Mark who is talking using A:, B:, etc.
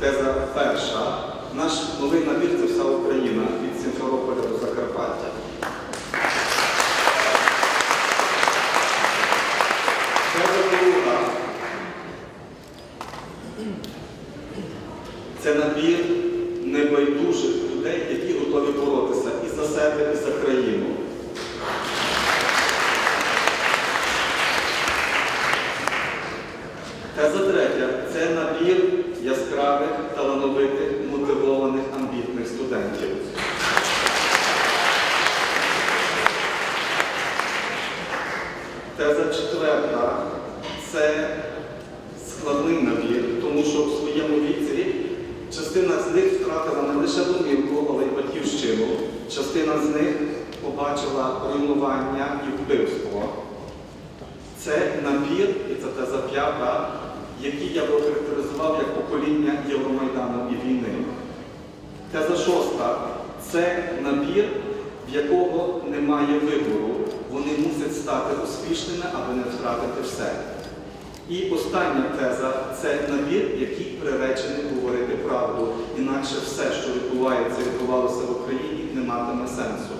A: Теза перша. Наш новий набір це вся Україна від Сімферополя до Закарпаття. Теза друга. Це набір небайдужих людей, які готові боротися і за себе, і за країну. Теза третя це набір яскравих, талановитих, мотивованих, амбітних студентів. Теза четверта це складний набір, тому що в своєму віці частина з них втратила не лише домівку, але й батьківщину. Частина з них побачила руйнування і вбивство. Це набір, і це теза п'ята, який я би охарактеризував як покоління Євромайдану і війни. Теза шоста це набір, в якого немає вибору. Вони мусять стати успішними, аби не втратити все. І остання теза це набір, який приречений говорити правду. Інакше все, що відбувається, відбувалося в Україні, не матиме сенсу.